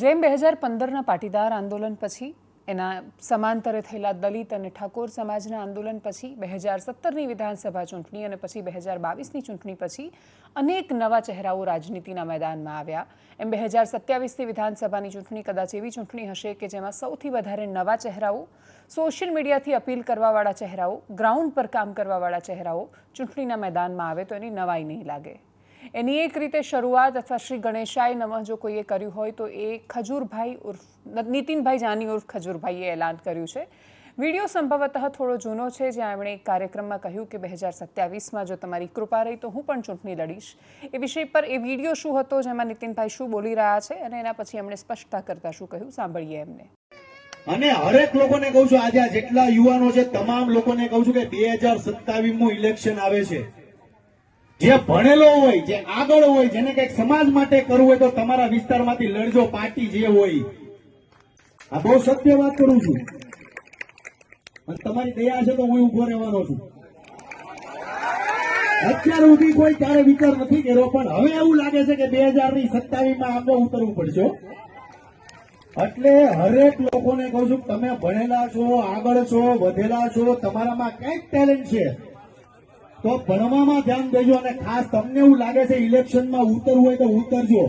જેમ બે હજાર પંદરના પાટીદાર આંદોલન પછી, એના સમાંતરે થયેલા દલિત અને ઠાકોર સમાજના આંદોલન પછી, બે હજાર સત્તરની વિધાનસભા ચૂંટણી અને પછી બે હજાર બાવીસની ચૂંટણી પછી, અનેક નવા ચહેરાઓ રાજનીતિના મેદાનમાં આવ્યા. એમ બે હજાર સત્યાવીસની વિધાનસભાની ચૂંટણી કદાચ એવી ચૂંટણી હશે કે જેમાં સૌથી વધારે નવા ચહેરાઓ, સોશિયલ મીડિયાથી અપીલ કરવાવાળા ચહેરાઓ, ગ્રાઉન્ડ પર કામ કરવાવાળા ચહેરાઓ ચૂંટણીના મેદાનમાં આવે તો એની નવાઈ નહીં લાગે. એની એક રીતે શરૂઆત અથવા શ્રી ગણેશાય નમઃ જો કોઈએ કર્યું હોય તો એ ખજૂરભાઈ ઉર્ફ નીતિનભાઈ જાની ઉર્ફ ખજૂરભાઈએ એલાન કર્યું છે. વીડિયો સંભવતઃ થોડો જૂનો છે, જ્યાં એમણે એક કાર્યક્રમમાં કહ્યું કે બે હજાર સત્યાવીસમાં જો તમારી કૃપા રહી તો હું પણ ચૂંટણી લડીશ. એ વિષય પર એ વીડિયો શું હતો, જેમાં નીતિનભાઈ શું બોલી રહ્યા છે અને એના પછી એમણે સ્પષ્ટતા કરતા શું કહ્યું, સાંભળીએ એમને. અને હરેક લોકોને કહું છું, આજે જેટલા યુવાનો છે, તમામ લોકોને કહું છું કે બે હજાર સત્તાવીસ ઇલેક્શન આવે છે. જે ભણેલો હોય, જે આગળ હોય, જેને કંઈક સમાજ માટે કરવું હોય તો તમારા વિસ્તારમાંથી લડજો, પાર્ટી જે હોય. આ બહુ સત્ય વાત કરું છું. અને તમારી દયા છે તો હું ઊભો રહેવાનો છું. અત્યાર સુધી કોઈ ત્યારે વિચાર નથી કર્યો, પણ હવે એવું લાગે છે કે બે હજારની સત્તાવીસમાં આંબો ઉતરવું પડશે એટલે હરેક લોકોને કહું છું, તમે ભણેલા છો, આગળ છો, વધેલા છો, તમારામાં કંઈક ટેલેન્ટ છે. તો ભણવામાં ધ્યાન દેજો અને ખાસ તમને એવું લાગે છે ઇલેક્શનમાં ઉતરવું હોય તો ઉતરજો.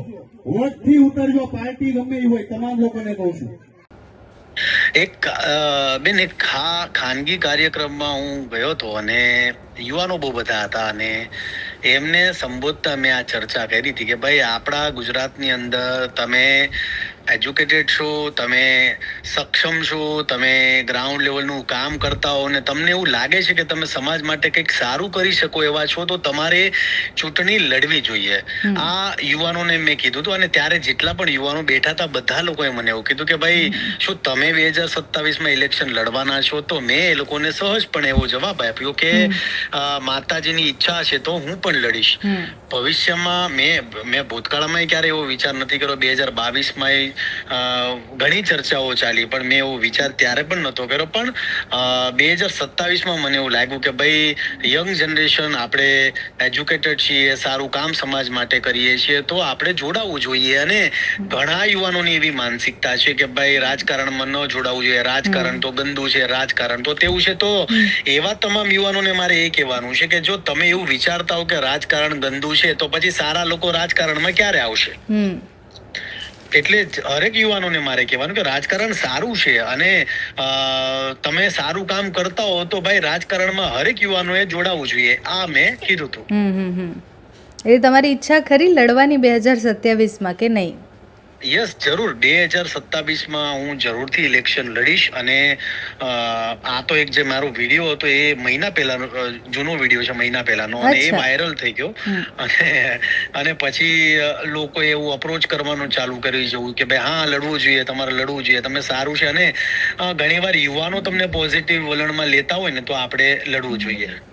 વોટથી ઉતરજો, પાર્ટી ગમે એ હોય, તમામ લોકોને કહું છું. એક બેન, એક ખાનગી કાર્યક્રમમાં હું ગયો હતો અને યુવાનો બહુ બધા હતા અને એમને સંબોધતા મેં આ ચર્ચા કરી હતી કે ભાઈ આપણા ગુજરાતની અંદર તમે એજ્યુકેટેડ છો તમે સક્ષમ છો તમે ગ્રાઉન્ડ લેવલનું કામ કરતા હો અને તમને એવું લાગે છે કે તમે સમાજ માટે કંઈક સારું કરી શકો એવા છો તો તમારે ચૂંટણી લડવી જોઈએ. આ યુવાનોને મેં કીધું હતું અને ત્યારે જેટલા પણ યુવાનો બેઠા હતા બધા લોકોએ મને એવું કીધું કે ભાઈ શું તમે બે હજાર સત્તાવીસમાં ઇલેક્શન લડવાના છો? તો મેં એ લોકોને સહજપણે એવો જવાબ આપ્યો કે માતાજીની ઈચ્છા છે તો હું પણ લડીશ. ભવિષ્યમાં મેં મેં ભૂતકાળમાં ક્યારે એવો વિચાર નથી કર્યો. બે હજાર બાવીસમાં ઘણી ચર્ચાઓ ચાલી પણ મેં એવો વિચાર ત્યારે પણ નહોતો કર્યો. પણ બે હજાર સત્તાવીસમાં મને એવું લાગ્યું કે ભાઈ યંગ જનરેશન આપણે એજ્યુકેટેડ છીએ સારું કામ સમાજ માટે કરીએ છીએ તો આપણે જોડાવવું જોઈએ. અને ઘણા યુવાનોની એવી માનસિકતા છે કે ભાઈ રાજકારણમાં ન જોડાવવું જોઈએ. રાજકારણ તો ગંદુ છે રાજકારણ તો તેવું છે. તો એવા તમામ યુવાનોને મારે એ કહેવાનું છે કે જો તમે એવું વિચારતા હો કે રાજકારણ ગંદુ છે તો પછી સારા લોકો રાજકારણમાં ક્યારે આવશે? એટલે હરેક યુવાનોને મારે કહેવાનું કે રાજકારણ સારું છે અને તમે સારું કામ કરતા હો તો ભાઈ રાજકારણમાં હરેક યુવાનોએ જોડાવવું જોઈએ. આ મેં કીધું હતું એટલે તમારી ઈચ્છા ખરી લડવાની બે હજાર સત્યાવીસમાં કે નહીં? યસ જરૂર. બે હજાર સત્તાવીસમાં હું જરૂરથી ઇલેક્શન લડીશ અને આ તો એક જે મારો વીડિયો હતો એ મહિના પહેલાનો જૂનો વીડિયો છે મહિના પહેલાનો અને એ વાયરલ થઈ ગયો. અને અને પછી લોકો એવું અપ્રોચ કરવાનું ચાલુ કર્યું જેવું કે ભાઈ હા લડવું જોઈએ તમારે લડવું જોઈએ તમે સારું છે. અને ઘણીવાર યુવાનો તમને પોઝિટિવ વલણમાં લેતા હોય ને તો આપણે લડવું જોઈએ.